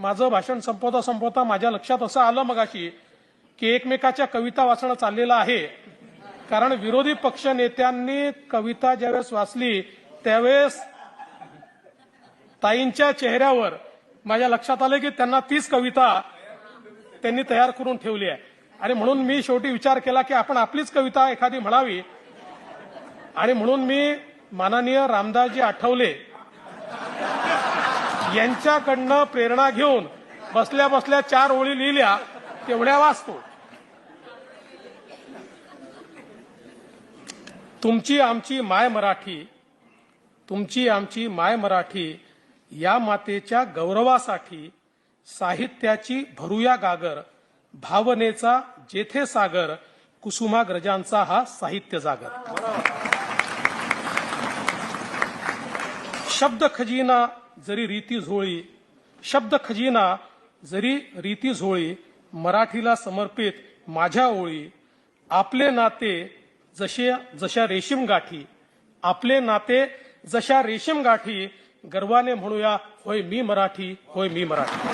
माझं भाषण संपवता संपवता माझ्या लक्षात असं आलं मगाशी की एकमेकाच्या कविता वाचणं चाललेलं आहे. कारण विरोधी पक्ष नेत्यांनी कविता ज्यावेळेस वाचली त्यावेळेस ताईंच्या चेहऱ्यावर माझ्या लक्षात आलं की त्यांना तीच कविता त्यांनी तयार करून ठेवली आहे. आणि म्हणून मी शेवटी विचार केला की आपण आपलीच कविता एखादी म्हणावी. आणि म्हणून मी माननीय रामदासजी आठवले यांच्याकडनं प्रेरणा घेऊन बसल्या बसल्या चार ओळी लिहिल्या तेवढ्या वाचतो. तुमची आमची माय मराठी तुमची आमची माय मराठी या मातेच्या गौरवासाठी साहित्याची भरूया गागर भावनेचा जेथे सागर कुसुमाग्रजांचा हा साहित्य जागर. शब्द खजिना जरी रीती झोळी शब्द खजिना जरी रीती झोळी मराठीला समर्पित माझ्या ओळी आपले नाते जसे जशा रेशीम गाठी आपले नाते जशा रेशीम गाठी गर्वाने म्हणूया होय मी मराठी होय मी मराठी.